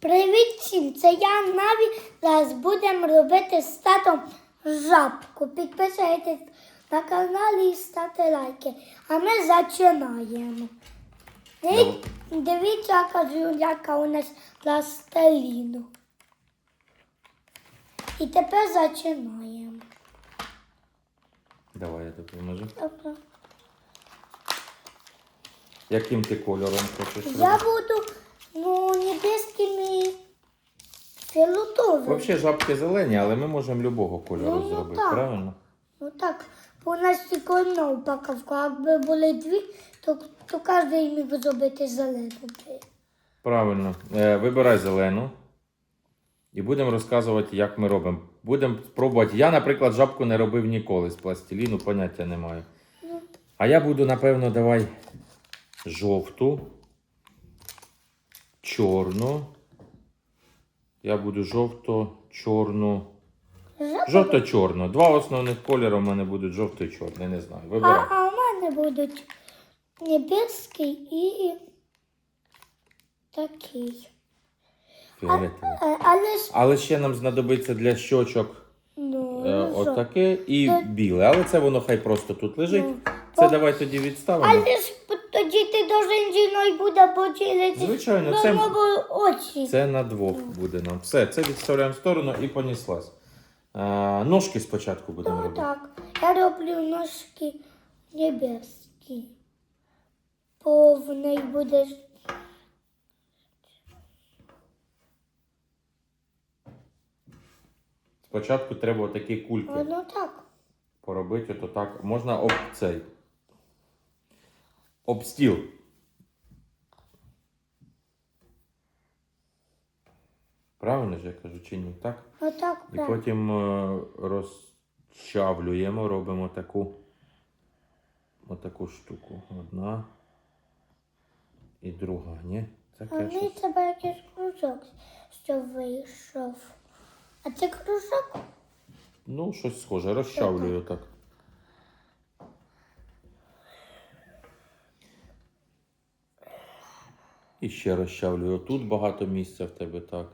Привіт всім! Це я Наві. Зараз будемо робити з татом жабку. Підписуйтесь на канал і ставте лайки. А ми починаємо. Диві- Дивіться, яка жуляка у нас пластиліну. І тепер починаємо. Давай я допоможу. Тобто, Яким ти кольором хочеш Я буду ну, небеським і філутовим. Взагалі жабки зелені, але ми можемо любого кольору Ну, ну, зробити, так. правильно? Ну так, бо у нас тільки одна упаковка. Якби були дві, то, то кожен міг зробити зелену. Правильно. Е, вибирай зелену. І будемо розказувати, як ми робимо. Будемо пробувати. Я, наприклад, жабку не робив ніколи з пластиліну, поняття не маю. Ну, А я буду, напевно, давай жовту, чорну. Я буду жовто, чорну. Жовто-чорну. Два основних кольори в мене будуть жовто і чорний, не знаю. а, Вибирай. а у мене будуть небеський і такий. А, але ж Але ще нам знадобиться для щочок ну, е, ну, отаке і Е. біле. Але це воно хай просто тут лежить. Ну, Це давай тоді відставимо. але ж тоді ти должен зі мною буде поділитися. Звичайно, це- це... очі. Це на двох буде нам. Все, це відставляємо в сторону і поніслась. Е, ножки спочатку будемо Ну робити. так, я роблю ножки небескі. Бо в неї буде. Спочатку треба отакі кульки Воно так. поробити. Ото так. Можна об цей. Об стіл. Правильно ж я кажу, чи ні? Так? Отак, І потім е, розчавлюємо, робимо таку, отаку штуку. Одна і друга, ні? А Таке неї щось. треба якийсь кружок, що вийшов. А це кружок? Ну, щось схоже, розчавлюю так. І ще розчавлюю. Тут багато місця в тебе так.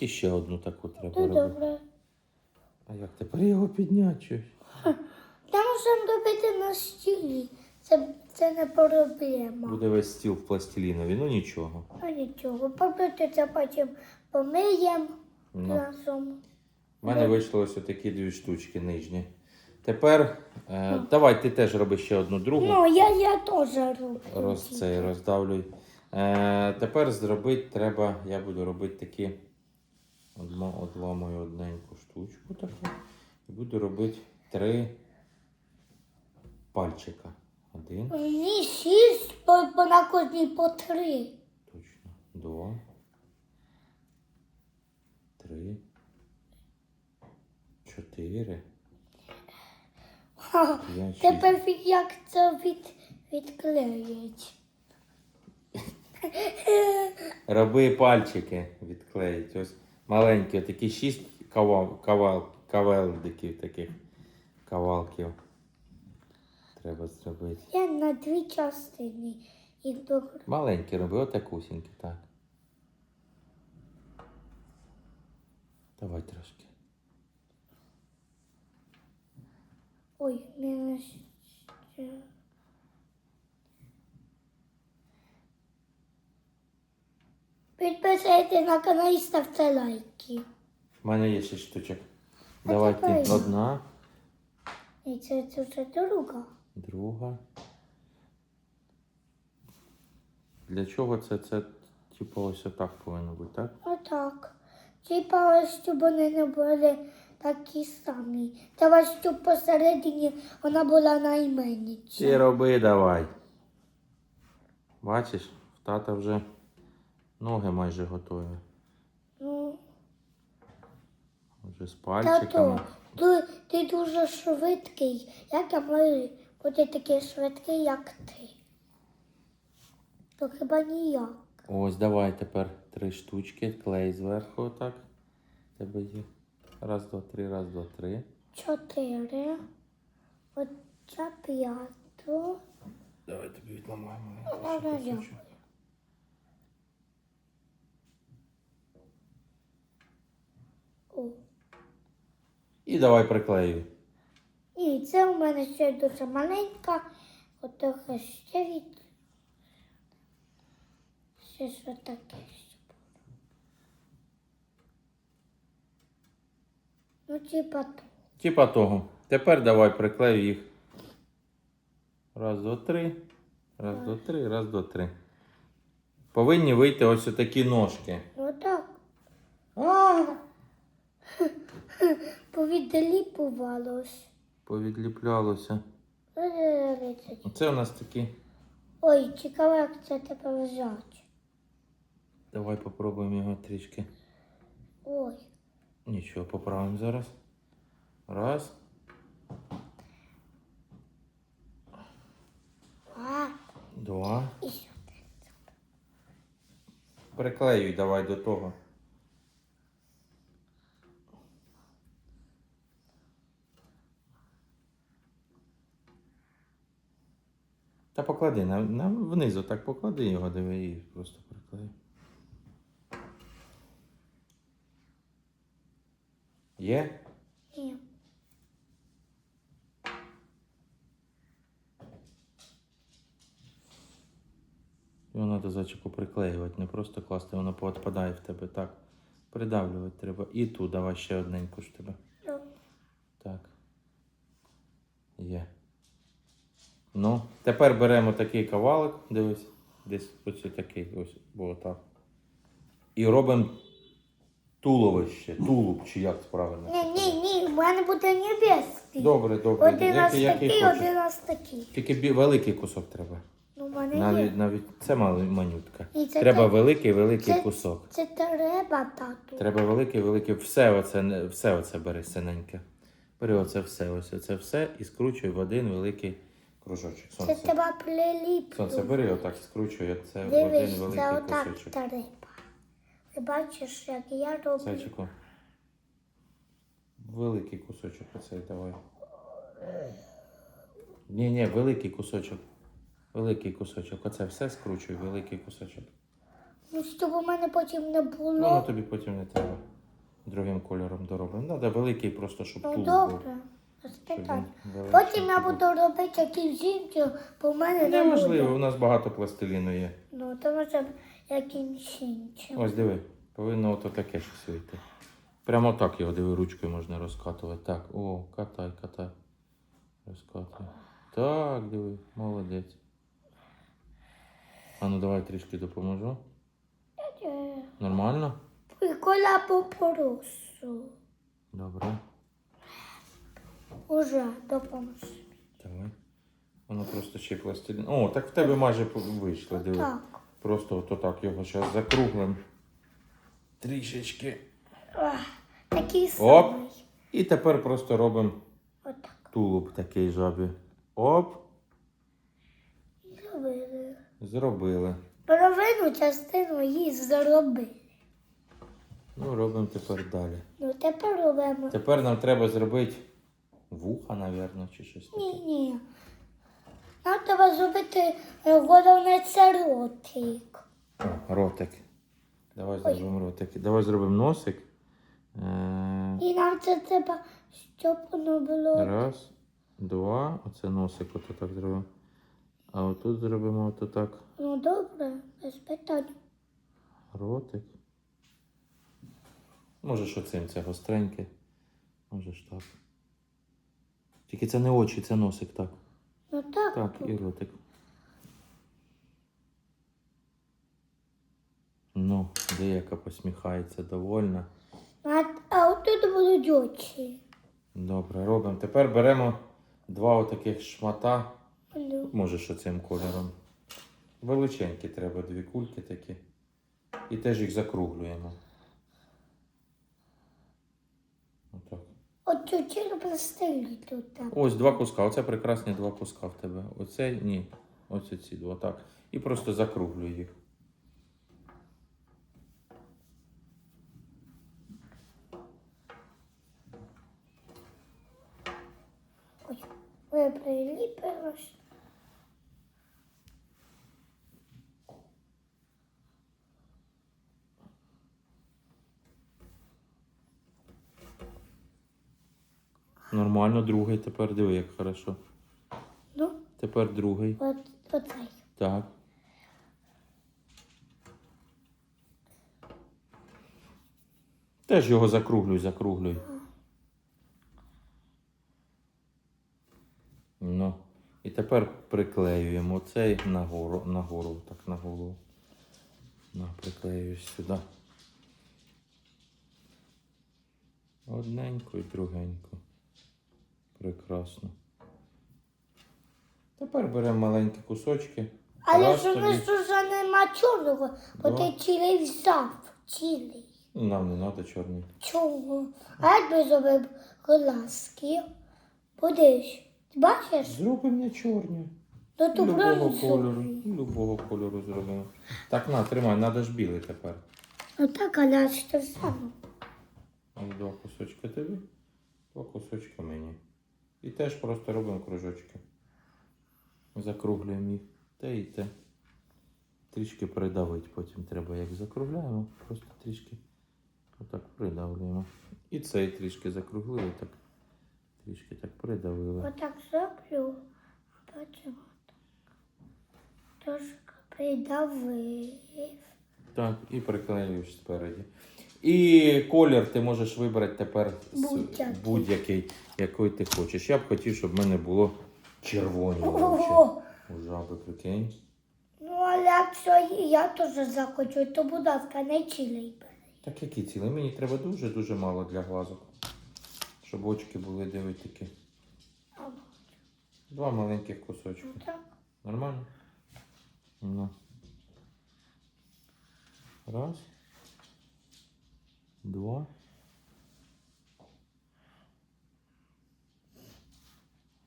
І ще одну таку треба Ну робити. добре. А як тепер його підняти? Та можемо робити на стілі. Це, це не проблема. Буде весь стіл в пластилінові, ну нічого. Ну нічого, побити це потім помиємо Ну. разом. У мене вийшло ось такі дві штучки нижні. Тепер е, давай ти теж роби ще одну другу. Ну, я, я теж роблю. Роз цей роздавлюй. Е, тепер зробити треба, я буду робити такі. Одламую одненьку штучку таку. І буду робити три пальчика. Один, Ні, шість, бо на кожній по три. точно. Два. Три. Чотири. Тепер як це від, відклеїть. Роби пальчики відклеїть. Ось маленькі, такі шість кавал, кавал, кавелдиків таких кавалків. Треба зробити. Я на дві частини їх до Маленькі роби, отакусінькі, так. Давай трошки. Ой, не ще. Підписуйтесь на канал і ставте лайки. У мене є шість штучок. А Давай тепер ти я. одна, І це, це вже друга. друга. Для чого це? Це типу ось отак повинно бути, так? Отак. Типа, щоб вони не були такі самі. Треба, щоб посередині вона була Ти найменша. роби давай. Бачиш, в тата вже ноги майже готові. Ну, Вже з пальчиками. тато, ти, ти дуже швидкий. Як я маю бути такий швидкий, як ти? То хіба ніяк. Ось давай тепер три штучки, клей зверху отак. Тебе є. Раз, два, три, раз, два, три. Чотири. Оця п'яту. Давай тобі відламаємо. Ну, О. І давай приклею. І це у мене ще дуже маленька. Ото ще від. Ще що таке. Ну, типа. Типа того. Тепер давай приклею їх. Раз, два, три. Раз, два, три, раз, два, три. Повинні вийти ось такі ножки. Ну так. А! Повідліпувалось. Повідліплялося. Це у нас такі. Ой, цікаво, як це тепер взяти. Давай попробуємо його трішки. Ой. Нічого, поправимо зараз. Раз. Два. Приклеюй давай до того. Та поклади на, на внизу, так поклади його, диви і просто приклею. Є? Ні. Його треба зайчику приклеювати, не просто класти, воно поотпадає в тебе. Так. Придавлювати треба. І ту давай ще одненьку ж тебе. Ну, Так. Є. Ну, тепер беремо такий кавалик, дивись, десь ось такий, ось, бо так. І робимо туловище, тулуб, чи як це правильно? Ні, ні, ні, в мене буде небесний. Добре, добре. Один раз такий, один раз такий. Тільки великий кусок треба. Ну, в мене Навіть, є. навіть це мали манютка. І це Треба те- великий, великий це- кусок. Це треба, тату. Треба великий, великий. Все оце, все оце бери синеньке. Бери оце все, ось оце все і скручуй в один великий кружочок. Це треба приліпити. Сонце бери отак, скручуй оце в один великий це отак кусочок. треба. Ти бачиш, як я роблю. Зайчику. Великий кусочок оцей давай. Ні, ні, великий кусочок. Великий кусочок. Оце все скручуй, великий кусочок. Ну, щоб у мене потім не було. Воно тобі потім не треба. Другим кольором доробимо. Треба великий просто, щоб Ну, був. добре. Без Щоб він великий Потім я був. буду робити якісь жінки, бо в мене не Неважливо, буде. у нас багато пластиліну є. Ну, то може іншим. Ось диви, повинно ото таке щось вийти. Прямо так його диви, ручкою можна розкатувати. Так, о, катай, катай. Розкатай. Так, диви, молодець. А ну давай трішки допоможу. Нормально? Прикола попросу. Добре. Уже допоможу. Давай. Воно просто ще пластилін. О, так в тебе майже вийшло, диви. Так. Просто ото так його зараз закруглим. Трішечки. Ах, Такий Оп. І тепер просто робимо Отак. тулуб такий жабі. Оп, Зробили. зробили. Половину частину її зробили. Ну, робимо тепер далі. Ну, тепер робимо. Тепер нам треба зробити вуха, напевно, чи щось таке. Ні, ні. Нам треба зробити головне це ротик. О, ротик. Давай зробимо ротик. Давай зробимо носик. Е, І нам це треба, щоб воно було. Раз, два. Оце носик ото так зробимо. А отут зробимо ото так. Ну добре, без питань. Ротик. Можеш оцим, це гостреньке. Можеш так. Тільки це не очі, це носик, так. Ну так. Так, і ротик. Ну, деяка посміхається довольна. А, а отут будуть очі. Добре, робимо. Тепер беремо два отаких шмата. Ну, Можеш оцим кольором. Величенькі треба, дві кульки такі. І теж їх закруглюємо. Отак. От чуть пластилі тут. так. Ось два куска. Оце прекрасні два куска в тебе. Оце ні. Ось ці два. Так. І просто закруглю їх. Ой, ви приліпилось. Нормально, другий тепер диви, як хорошо. Ну, Тепер другий. от, оцей. Так. Теж його закруглюй, закруглюй. Ну. І тепер приклеюємо цей нагору, нагору, так на голову. На, приклеюєш сюди. Одненько і другенько. Прекрасно. Тепер беремо маленькі кусочки. Але ж у нас вже нема чорного, бо ти цілий взяв. Цілий. Нам не треба чорний. Чого? А як би зробив глазки? Будеш. Бачиш? Зробимо не чорні. Ну то Любого правильно кольору. зроби. Любого кольору зробимо. Так, на, тримай, треба ж білий тепер. Ну так, але ж те саме. Ось Два кусочки тобі, два кусочки мені. І теж просто робимо кружочки. Закруглюємо їх. Те і те. Трішки придавити потім треба, як закругляємо, просто трішки отак придавлюємо. І цей трішки закруглили, так трішки так придавили. Отак зроблю. Потім отак. Трошки придавив. Так, і приклеюєш спереді. І колір ти можеш вибрати тепер Будь-який. який ти хочеш. Я б хотів, щоб в мене було червоні! У жаби, прикинь. Ну, але якщо я теж захочу, то, будь ласка, не бери. Так які ціли? Мені треба дуже-дуже мало для глазок. Щоб очки були диви такі. Два маленьких кусочки. ну так. Нормально? Ну. Раз. Два.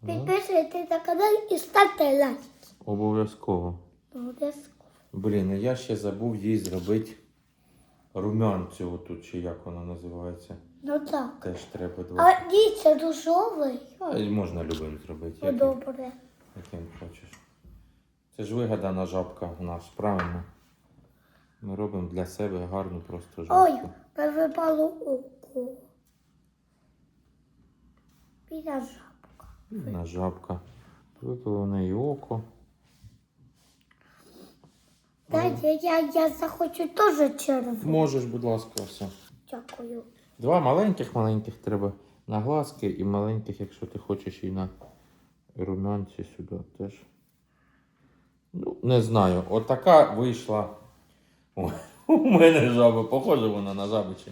Підписуйтесь на канал і ставте лайк. Обов'язково. Обов'язково. Блін, а я ще забув їй зробити румянцю отут, чи як вона називається. Ну так. Теж треба два. А дійсно душовий. А, можна любим зробити, Ну яким, добре. яким хочеш. Це ж вигадана жабка у нас, правильно? Ми робимо для себе гарну просто Ой, жабку. випало око. Біля жабка. Вона жабка. Випало в неї око. Дайте, я, я захочу теж червону. Можеш, будь ласка, все. Дякую. Два маленьких маленьких треба на глазки і маленьких, якщо ти хочеш і на румянці сюди теж. Ну, не знаю. Отака вийшла. У мене жаба. Похоже вона на жабу чи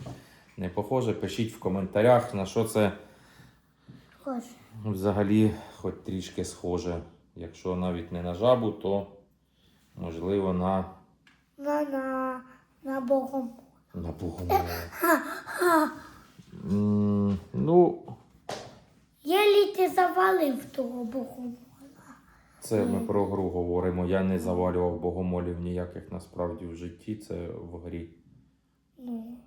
не похоже. Пишіть в коментарях, на що це взагалі хоч трішки схоже. Якщо навіть не на жабу, то можливо на, На, на, на Богом. на богомола. Ну, Єлі ти завалив того Богомола. Це ми про гру говоримо. Я не завалював богомолів ніяких насправді в житті. Це в грі. Ну,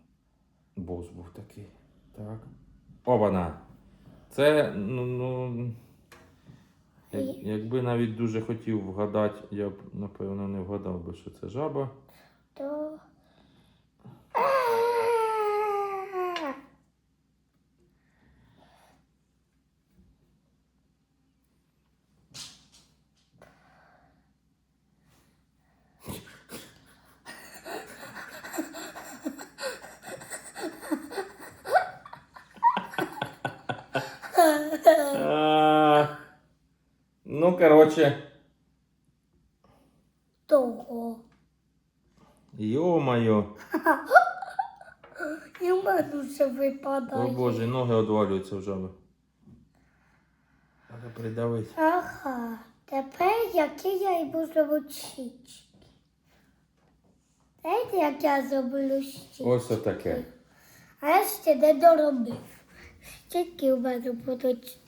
Бос був такий. Так. Обана. Це, ну, ну. Як, якби навіть дуже хотів вгадати, я б напевно не вгадав би, що це жаба. то... А, Коротше, Того. йо-моє. І в мене вже О боже, ноги одвалюються в жаби. Треба придавити. Ага, тепер які я йому зроблю щічки. Знаєте, як я зроблю щічки? Ось отаке. А я ще не доробив. Щічки у мене будуть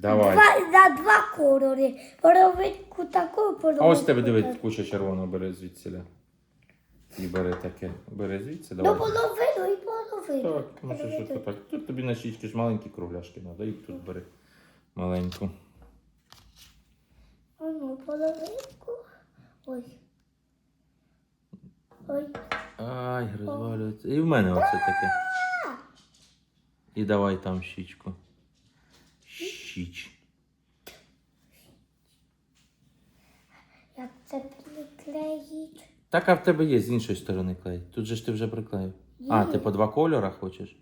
Давай. два, на два кольори. Половинку таку, А ось тебе дивись, куча червоного бери звідсіля. І бери таке. Бери звідси, Ну, давай. половину і половину. Так, ну що ж так. Тут тобі на щічки ж маленькі кругляшки треба, їх тут бери. Маленьку. А ну, половинку. Ой. Ой. Ай, розвалюється. І в мене оце таке. І давай там щічку. Щіч. Як це приклеїть? Так, а в тебе є з іншої сторони клей. Тут же ж ти вже приклеїв. А, ти по два кольора хочеш?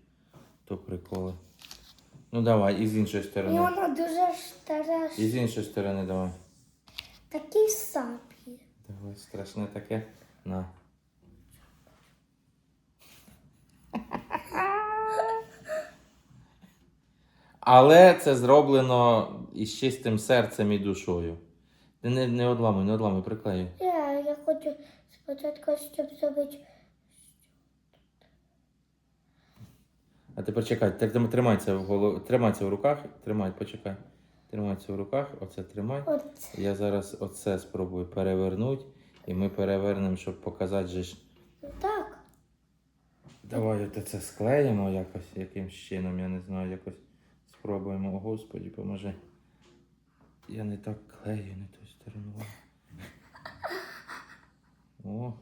То приколи. Ну давай, і з іншої І сторони. воно дуже страшне. І з іншої сторони давай. Такі сапі. Давай, страшне таке. На. Але це зроблено із чистим серцем і душою. Не, не одламуй, не одламуй, приклеюй. Я, я хочу спочатку, щоб зробити. А тепер чекай, ти тим- тримай це в голові, тримай це в руках, тримай, почекай. Тримай це в руках, оце тримай. От. Я зараз оце спробую перевернути, і ми перевернемо, щоб показати же ж. Так. Давай от це склеїмо якось, якимсь чином, я не знаю, якось спробуємо. О, Господі, поможи. Я не так клею, не ту сторону. О.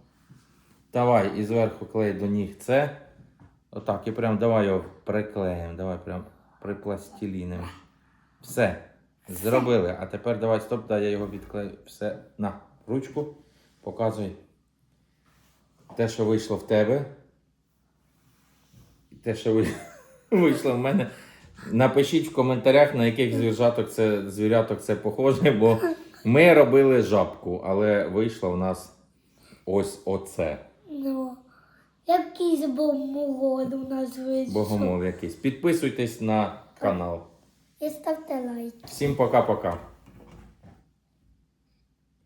Давай і зверху клей до ніг це. Отак, і прям давай його приклеїмо. Давай прям припластилінимо. Все. Зробили. А тепер давай стоп, дай я його відклею. Все. На, ручку. Показуй. Те, що вийшло в тебе. І Те, що вийшло в мене. Напишіть в коментарях, на яких звіряток це, звіряток це похоже, бо ми робили жабку, але вийшло в нас ось оце. Ну. Якийсь богомол у нас вийшов. Богомол якийсь. Підписуйтесь на канал. І ставте лайк. Всім пока-пока.